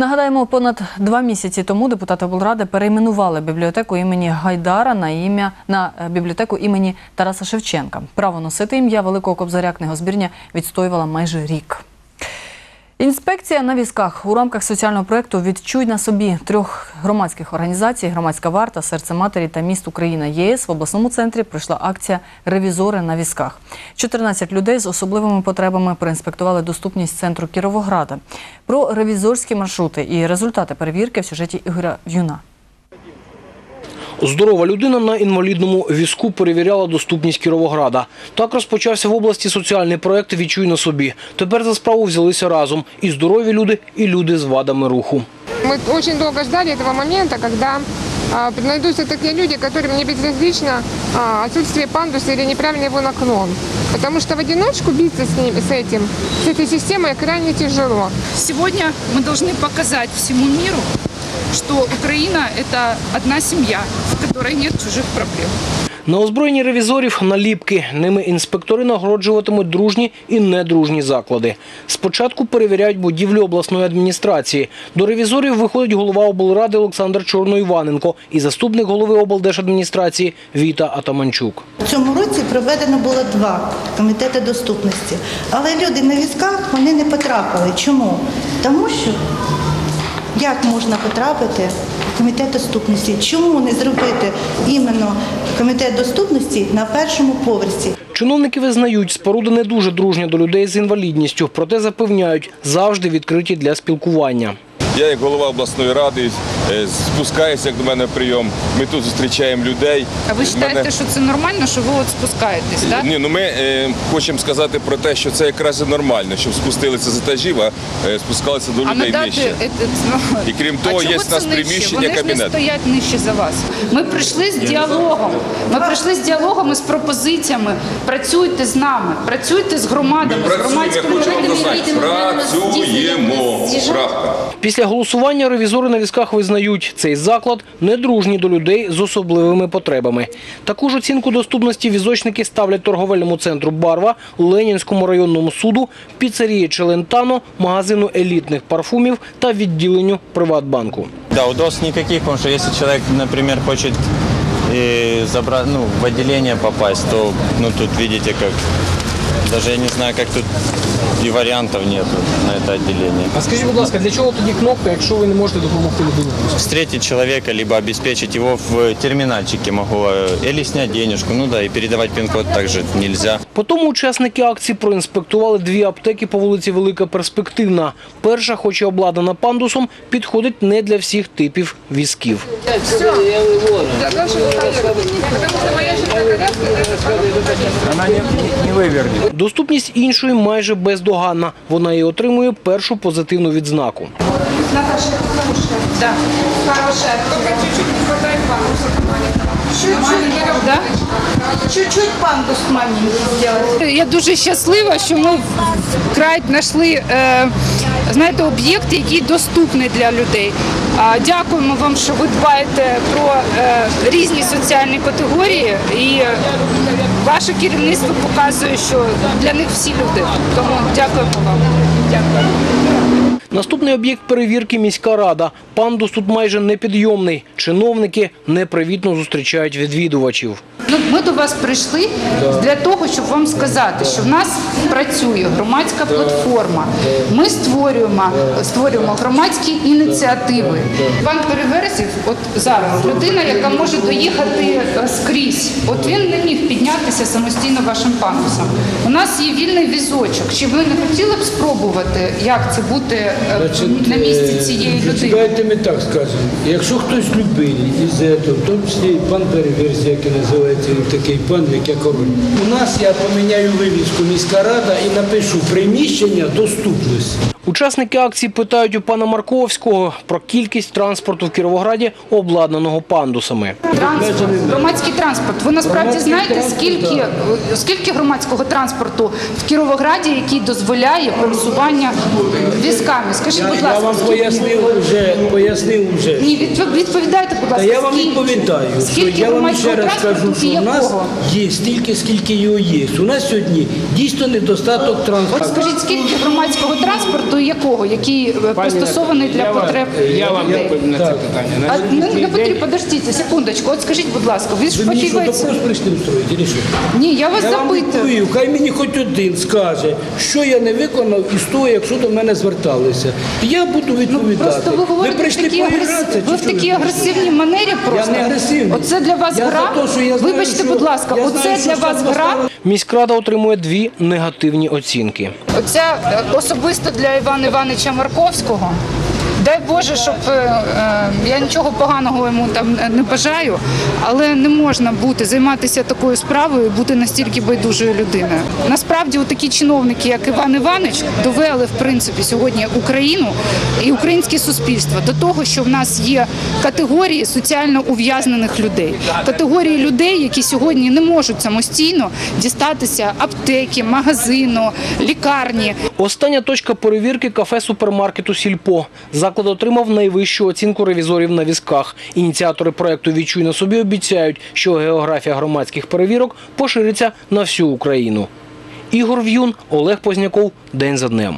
Нагадаємо, понад два місяці тому депутати облради перейменували бібліотеку імені Гайдара на ім'я на е, бібліотеку імені Тараса Шевченка. Право носити ім'я Великого Кобзаря книгозбірня відстоювала майже рік. Інспекція на візках у рамках соціального проєкту «Відчуй на собі трьох громадських організацій Громадська варта, серце матері та міст Україна ЄС в обласному центрі пройшла акція Ревізори на візках. 14 людей з особливими потребами проінспектували доступність центру Кіровограда. Про ревізорські маршрути і результати перевірки в сюжеті Ігоря В'юна. Здорова людина на інвалідному візку перевіряла доступність Кіровограда. Так розпочався в області соціальний проект «Відчуй на собі». Тепер за справу взялися разом і здорові люди, і люди з вадами руху. Мы очень долго ждали этого момента, когда а, найдутся такие люди, которым не безразлично а, отсутствие пандуса или неправильный его наклон. Потому что в одиночку биться с, ним, с этим, с этой системой крайне тяжело. Сегодня мы должны показать всему миру, что Украина – это одна семья, в которой нет чужих проблем. На озброєнні ревізорів наліпки. Ними інспектори нагороджуватимуть дружні і недружні заклади. Спочатку перевіряють будівлю обласної адміністрації. До ревізорів виходить голова облради Олександр Чорноіваненко і заступник голови облдержадміністрації Віта Атаманчук. В цьому році проведено було два комітети доступності. Але люди на візках вони не потрапили. Чому? Тому що як можна потрапити в комітет доступності? Чому не зробити іменно комітет доступності на першому поверсі? Чиновники визнають, споруда не дуже дружня до людей з інвалідністю, проте запевняють, завжди відкриті для спілкування. Я, як голова обласної ради, е, спускаюся як до мене в прийом. Ми тут зустрічаємо людей. А ви вважаєте, Мене- що це нормально, що ви от спускаєтесь, так? Ні, ну ми е, хочемо сказати про те, що це якраз і нормально, щоб спустилися з етажів, а е, спускалися до А людей надати нижче. е, е, ну, І крім того, чого є в нас нижче? приміщення, Вони ж не стоять нижче за вас. Ми прийшли з діалогом. Ми прийшли з діалогом і з пропозиціями. Працюйте з нами, працюйте з громадами, з громадськими організаціями. Працюємо. Після голосування ревізори на візках визнають, цей заклад недружній до людей з особливими потребами. Таку ж оцінку доступності візочники ставлять торговельному центру «Барва», Ленінському районному суду, піцерії «Челентано», магазину елітних парфумів та відділенню Приватбанку. Да, удобств никаких, потому что если человек, например, э, ну, в отделение попасть, то, ну, тут видите, как, даже я не знаю, как тут и вариантов нету на это отделение. А скажіть, будь ласка, для чого тоді кнопка, якщо ви не можете допомогти людині? Встретить человека, либо обеспечить его в терминальчике могу, э, или снять денежку, ну да, и передавать пин-код также нельзя. Потім учасники акції проінспектували дві аптеки по вулиці Велика Перспективна. Перша, хоч і обладнана пандусом, підходить не для всіх типів візків. Для нашего коллег. Потому что моя жена коляска, Доступність іншої майже бездоганна. Вона і отримує першу позитивну відзнаку. Наташа, хорошая. Да. Хорошая. Только чуть-чуть не хватает пандуса маленького. Чуть-чуть. Да? Чуть-чуть пандус маленький зробити. Я дуже щаслива, що ми вкрай знайшли е, знаєте, об'єкт, який доступний для людей. Дякуємо вам, що ви дбаєте про е, різні соціальні категорії, і ваше керівництво показує, що для них всі люди. Тому дякуємо вам. Наступний об'єкт перевірки – міська рада. Пандус тут майже непідйомний. Чиновники непривітно зустрічають відвідувачів. Ну, ми до вас прийшли для того, щоб вам сказати, що в нас працює громадська платформа. Ми створюємо, створюємо громадські ініціативи. Пан Переверзів, от зараз людина, яка може доїхати скрізь. От він не міг піднятися самостійно вашим пандусом. У нас є вільний візочок. Чи ви не хотіли б спробувати, як це бути е, на місці цієї людини? Давайте ми так скажемо. Якщо хтось любий із цього, в тому числі і пан Переверсія, який називається такий пан, як я король. У нас я поміняю вивіску міська рада і напишу приміщення доступності. Учасники акції питають у пана Марковського про кількість транспорту в Кіровограді, обладнаного пандусами. Транспорт, громадський транспорт. Ви насправді знаєте, скільки, скільки громадського транспорту в Кіровограді, який дозволяє пересування візками? Скажіть, будь ласка, Я вам пояснив вже, пояснив вже. Ні, відп- відповідайте, будь Та я вам скільки? відповідаю, що Скільки я вам ще раз кажу, що у нас є стільки, скільки його є. У нас сьогодні дійсно недостаток От скажіть, скільки громадського транспорту той якого, який е, пристосований для потреб Я вам відповім на це питання. А, не, не потрібно, подождіть, секундочку. От скажіть, будь ласка, ви ж Ви фахівець? прийшли устроїти, чи що? Ні, я вас Я вам запитую. відповів, хай мені хоч один скаже, що я не виконав із того, якщо до мене зверталися. Я буду відповідати. Ну, Просто ви говорите в прийшли такій, поігратися, ви чи в що такій агресивній манері просто. не агресивний. Оце для вас Я гра. те, що я знаю, Вибачте, що- будь ласка, я оце що для вас зараз гра. поставили. Міськрада отримує дві негативні оцінки. Оця е, особисто для Івана Івановича Марковського. Дай Боже, щоб е, е, я нічого поганого йому там не бажаю, але не можна бути займатися такою справою, бути настільки байдужою людиною. Насправді, такі чиновники, як Іван Іванович, довели в принципі сьогодні Україну і українське суспільство до того, що в нас є категорії соціально ув'язнених людей, категорії людей, які сьогодні не можуть самостійно дістатися аптеки, магазину, лікарні. Остання точка перевірки кафе супермаркету Сільпо. Заклад отримав найвищу оцінку ревізорів на візках. Ініціатори проекту Відчуй на собі обіцяють, що географія громадських перевірок пошириться на всю Україну. Ігор В'юн, Олег Позняков. День за днем.